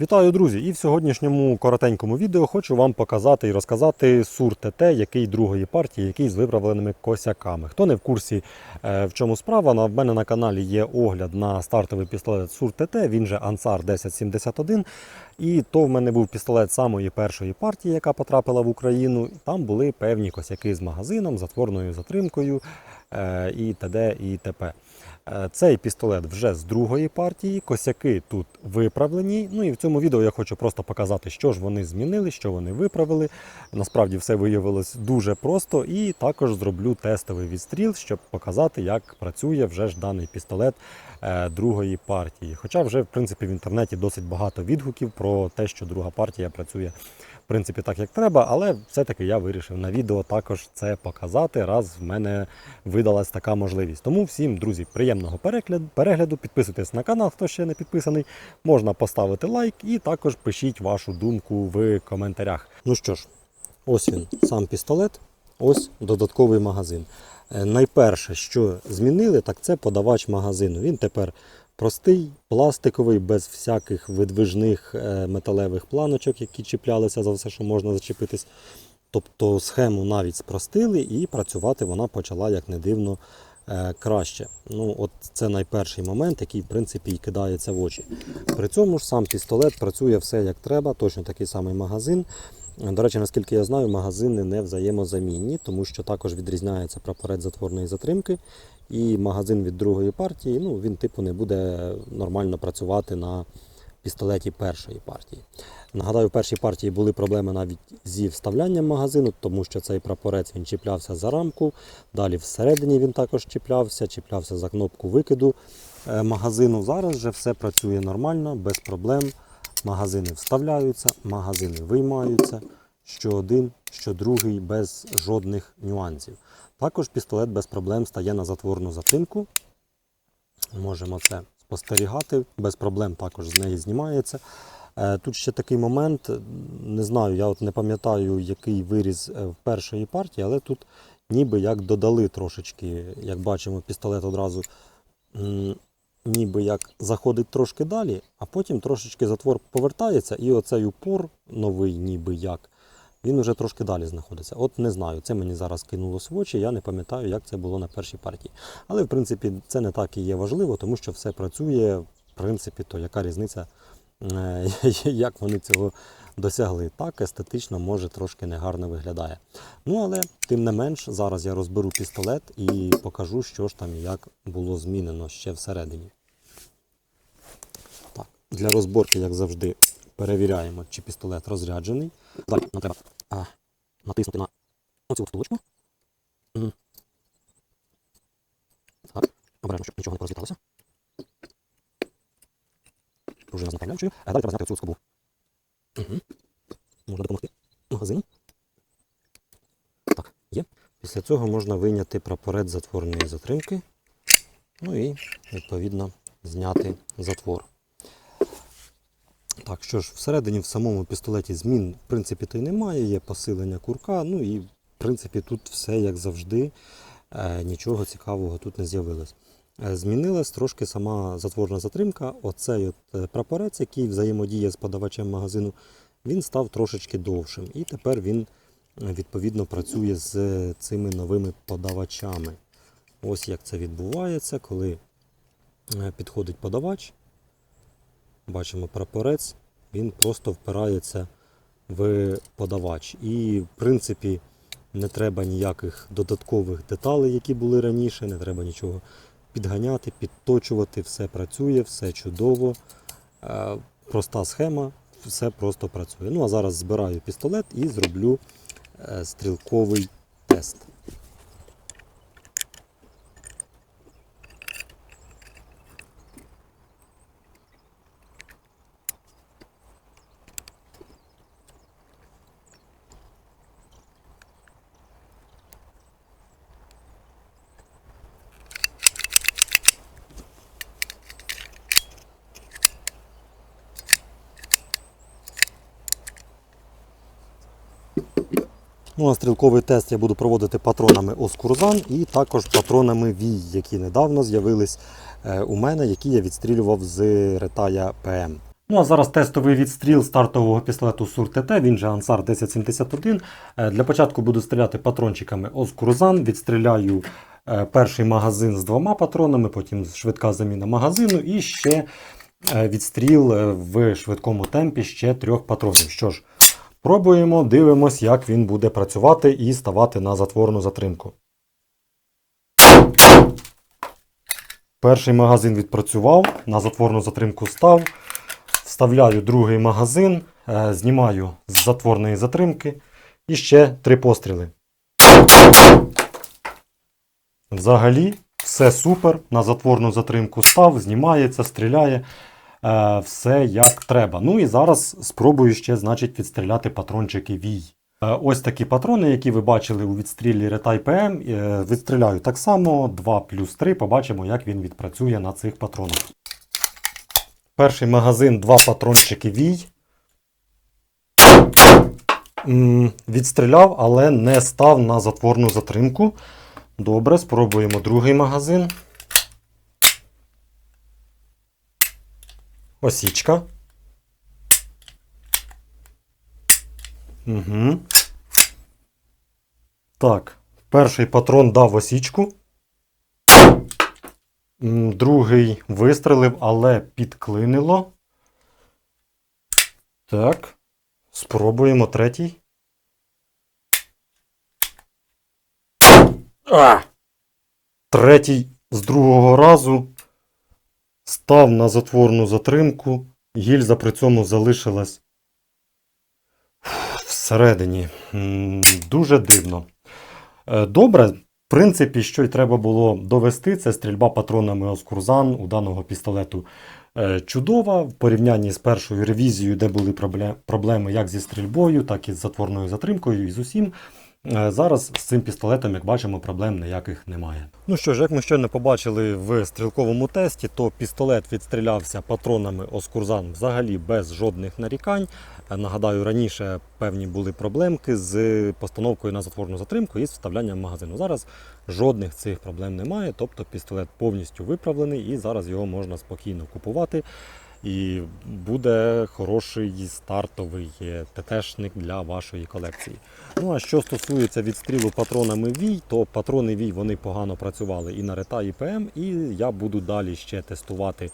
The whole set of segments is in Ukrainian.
Вітаю, друзі! І в сьогоднішньому коротенькому відео хочу вам показати і розказати СУР ТТ, який другої партії, який з виправленими косяками. Хто не в курсі, е, в чому справа, на в мене на каналі є огляд на стартовий пістолет СУР ТТ, він же Ансар 1071. І то в мене був пістолет самої першої партії, яка потрапила в Україну. Там були певні косяки з магазином, затворною затримкою е, і т.д. і т.п. Е, Цей пістолет вже з другої партії. Косяки тут виправлені. Ну і в цьому відео я хочу просто показати, що ж вони змінили, що вони виправили. Насправді все виявилось дуже просто. І також зроблю тестовий відстріл, щоб показати, як працює вже ж даний пістолет е, другої партії. Хоча вже в принципі в інтернеті досить багато відгуків про те, що друга партія працює принципі так, як треба, але все-таки я вирішив на відео також це показати, раз в мене видалась така можливість. Тому всім, друзі, приємного перегляду. Підписуйтесь на канал, хто ще не підписаний. Можна поставити лайк і також пишіть вашу думку в коментарях. Ну що ж, ось він, сам пістолет, ось додатковий магазин. Е, Найперше, що змінили, так це подавач магазину. Він тепер простий, пластиковий, без всяких видвижних е, металевих планочок, які чіплялися за все, що можна зачепитись. Тобто схему навіть спростили і працювати вона почала, як не дивно, е, краще. Ну, от Це найперший момент, який в принципі і кидається в очі. При цьому ж сам пістолет працює все як треба, точно такий самий магазин. До речі, наскільки я знаю, магазини не взаємозамінні, тому що також відрізняється прапорець затворної затримки. І магазин від другої партії, ну він типу не буде нормально працювати на пістолеті першої партії. Нагадаю, в першій партії були проблеми навіть зі вставлянням магазину, тому що цей прапорець він чіплявся за рамку. Далі всередині він також чіплявся, чіплявся за кнопку викиду е, магазину. Зараз же все працює нормально, без проблем. Магазини вставляються, магазини виймаються. Що один, що другий, без жодних нюансів. Також пістолет без проблем стає на затворну затримку. Можемо це спостерігати, без проблем також з неї знімається. Е, Тут ще такий момент, не знаю, я от не пам'ятаю, який виріз е, в першої партії, але тут ніби як додали трошечки, як бачимо, пістолет одразу ніби як заходить трошки далі, а потім трошечки затвор повертається, і оцей упор новий, ніби як, він вже трошки далі знаходиться. От не знаю, це мені зараз кинулось в очі, я не пам'ятаю, як це було на першій партії. Але в принципі це не так і є важливо, тому що все працює. В принципі, то яка різниця, е, як вони цього досягли. Так, естетично, може, трошки негарно виглядає. Ну, але тим не менш, зараз я розберу пістолет і покажу, що ж там і як було змінено ще всередині. Так, для розборки, як завжди, перевіряємо, чи пістолет розряджений. Далі нам треба а, натиснути на оцю втулочку. Так, обережно, щоб нічого не порозліталося. Пружина з направляючою. А далі треба зняти оцю скобу. Угу. Можна допомогти магазину. Так, є. Після цього можна вийняти прапорець затворної затримки. Ну і, відповідно, зняти затвор. Так, що ж, всередині в самому пістолеті змін, в принципі, то й немає, є посилення курка, ну і в принципі тут все як завжди, е, нічого цікавого тут не з'явилось. Е, Змінилась трошки сама затворна затримка. Оцей от е, прапорець, який взаємодіє з подавачем магазину, він став трошечки довшим. І тепер він відповідно працює з цими новими подавачами. Ось як це відбувається, коли підходить подавач. Бачимо прапорець, він просто впирається в подавач. І, в принципі, не треба ніяких додаткових деталей, які були раніше, не треба нічого підганяти, підточувати, все працює, все чудово. Е, Проста схема, все просто працює. Ну а зараз збираю пістолет і зроблю е, стрілковий тест. Ну, а стрілковий тест я буду проводити патронами Оскурзан і також патронами Вій, які недавно з'явились е, у мене, які я відстрілював з ретая ПМ. Ну а зараз тестовий відстріл стартового пістолету СУР ТТ, він же Ансар 1071. Е, Для початку буду стріляти патрончиками Оскурзан. Відстріляю е, перший магазин з двома патронами, потім швидка заміна магазину і ще відстріл в швидкому темпі ще трьох патронів. Що ж, пробуємо, дивимось, як він буде працювати і ставати на затворну затримку. Перший магазин відпрацював, на затворну затримку став. Вставляю другий магазин, е, знімаю з затворної затримки і ще три постріли. Взагалі, все супер. На затворну затримку став, знімається, стріляє. Е, Все як треба. Ну і зараз спробую ще, значить, відстріляти патрончики Вій. Е, Ось такі патрони, які ви бачили у відстрілі Ретай ПМ. Е, Відстріляю так само 2 плюс 3. Побачимо, як він відпрацює на цих патронах. Перший магазин, два патрончики Вій. Відстріляв, але не став на затворну затримку. Добре, спробуємо другий магазин. Осічка. Угу. Так, перший патрон дав осічку. Другий вистрелив, але підклинило. Так. Спробуємо третій. А! Третій з другого разу став на затворну затримку. Гільза при цьому залишилась всередині. Дуже дивно. Е, Добре, в принципі, що й треба було довести, це стрільба патронами Оскурзан у даного пістолету е, чудова в порівнянні з першою ревізією, де були проблеми як зі стрільбою, так і з затворною затримкою, і з усім. Е, Зараз з цим пістолетом, як бачимо, проблем ніяких немає. Ну що ж, як ми щойно побачили в стрілковому тесті, то пістолет відстрілявся патронами Оскурзан взагалі без жодних нарікань. Е, Нагадаю, раніше певні були проблемки з постановкою на затворну затримку і з вставлянням магазину. Зараз жодних цих проблем немає, тобто пістолет повністю виправлений і зараз його можна спокійно купувати. І буде хороший стартовий е, ТТшник для вашої колекції. Ну а що стосується відстрілу патронами Вій, то патрони Вій вони погано працювали і на рета, і ПМ, і я буду далі ще тестувати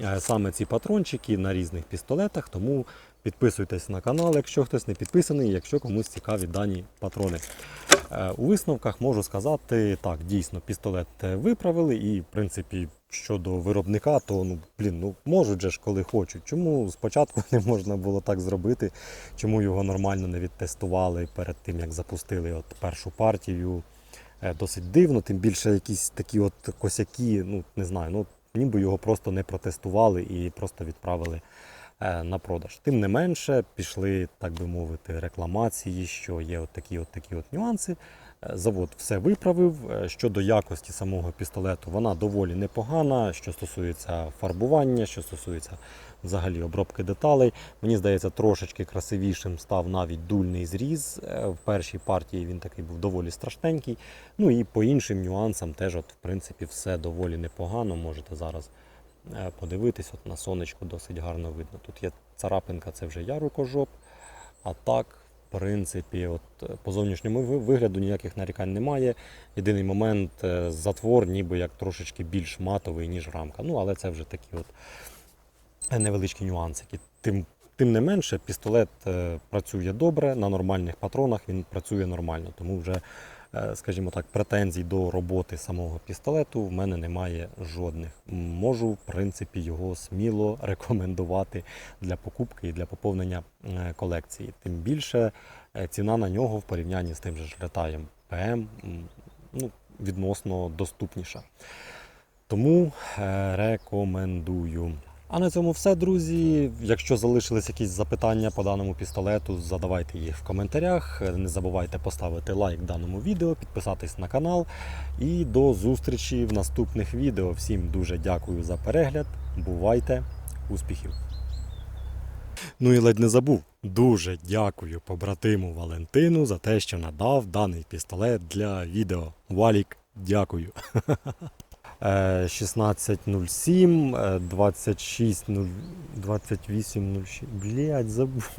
е, саме ці патрончики на різних пістолетах. Тому підписуйтесь на канал, якщо хтось не підписаний, якщо комусь цікаві дані патрони. Е, У висновках можу сказати, так, дійсно, пістолет виправили, і в принципі щодо виробника, то ну блін, ну можуть же ж коли хочуть. Чому спочатку не можна було так зробити? Чому його нормально не відтестували перед тим, як запустили от першу партію? Е, Досить дивно, тим більше якісь такі от косяки, ну не знаю, ну ніби його просто не протестували і просто відправили е, на продаж. Тим не менше, пішли, так би мовити, рекламації, що є от такі от такі от нюанси. Завод все виправив. Е, Щодо якості самого пістолету, вона доволі непогана. Що стосується фарбування, що стосується взагалі обробки деталей. Мені здається, трошечки красивішим став навіть дульний зріз. Е, В першій партії він такий був доволі страшненький. Ну і по іншим нюансам теж, от, в принципі, все доволі непогано. Можете зараз е, подивитись, от на сонечку досить гарно видно. Тут є царапинка, це вже я рукожоп. А так, принципі, от е, по зовнішньому вигляду ніяких нарікань немає. Єдиний момент е, затвор, ніби як трошечки більш матовий, ніж рамка. Ну, але це вже такі от е, невеличкі нюансики. Тим, тим не менше, пістолет працює добре, на нормальних патронах він працює нормально, тому вже, скажімо так, претензій до роботи самого пістолету в мене немає жодних. Можу, в принципі, його сміло рекомендувати для покупки і для поповнення е, колекції. Тим більше е, ціна на нього в порівнянні з тим же ж летаєм ПМ ну, відносно доступніша. Тому е, рекомендую. А на цьому все, друзі. Якщо залишились якісь запитання по даному пістолету, задавайте їх в коментарях. Не забувайте поставити лайк даному відео, підписатись на канал. І до зустрічі в наступних відео. Всім дуже дякую за перегляд. Бувайте, успіхів! Ну і ледь не забув. Дуже дякую побратиму Валентину за те, що надав даний пістолет для відео. Валік, дякую. е, 1607, е, 26, 2806. Блять, забув.